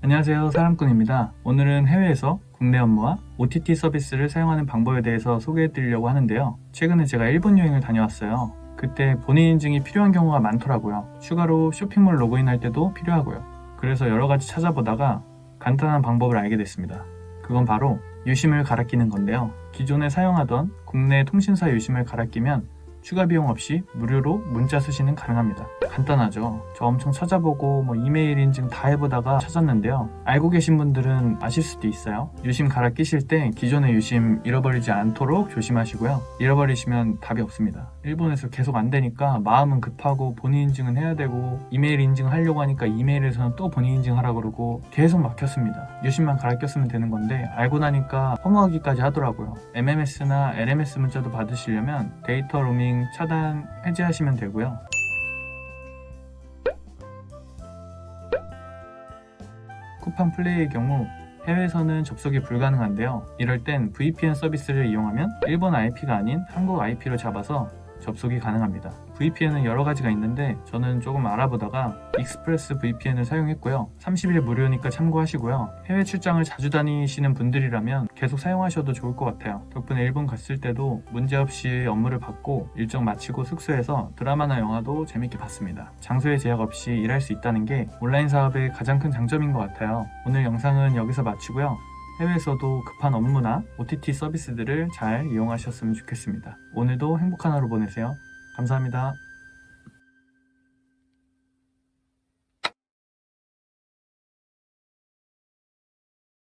안녕하세요. 사람꾼입니다. 오늘은 해외에서 국내 업무와 OTT 서비스를 사용하는 방법에 대해서 소개해 드리려고 하는데요. 최근에 제가 일본 여행을 다녀왔어요. 그때 본인 인증이 필요한 경우가 많더라고요. 추가로 쇼핑몰 로그인할 때도 필요하고요. 그래서 여러 가지 찾아보다가 간단한 방법을 알게 됐습니다. 그건 바로 유심을 갈아 끼는 건데요. 기존에 사용하던 국내 통신사 유심을 갈아 끼면 추가 비용 없이 무료로 문자 수신은 가능합니다. 간단하죠. 저 엄청 찾아보고 뭐 이메일 인증 다 해보다가 찾았는데요. 알고 계신 분들은 아실 수도 있어요. 유심 갈아 끼실 때 기존의 유심 잃어버리지 않도록 조심하시고요. 잃어버리시면 답이 없습니다. 일본에서 계속 안 되니까 마음은 급하고 본인 인증은 해야 되고 이메일 인증 하려고 하니까 이메일에서는 또 본인 인증하라 그러고 계속 막혔습니다. 유심만 갈아 꼈으면 되는 건데 알고 나니까 허무하기까지 하더라고요. MMS나 LMS 문자도 받으시려면 데이터 로밍 차단 해제하시면 되고요. 쿠팡 플레이의 경우 해외에서는 접속이 불가능한데요. 이럴 땐 VPN 서비스를 이용하면 일본 IP가 아닌 한국 IP로 잡아서 접속이 가능합니다. VPN은 여러 가지가 있는데 저는 조금 알아보다가 익스프레스 VPN을 사용했고요. 30일 무료니까 참고하시고요. 해외 출장을 자주 다니시는 분들이라면 계속 사용하셔도 좋을 것 같아요. 덕분에 일본 갔을 때도 문제없이 업무를 받고 일정 마치고 숙소에서 드라마나 영화도 재밌게 봤습니다. 장소에 제약 없이 일할 수 있다는 게 온라인 사업의 가장 큰 장점인 것 같아요. 오늘 영상은 여기서 마치고요. 해외에서도 급한 업무나 OTT 서비스들을 잘 이용하셨으면 좋겠습니다. 오늘도 행복한 하루 보내세요. 감사합니다.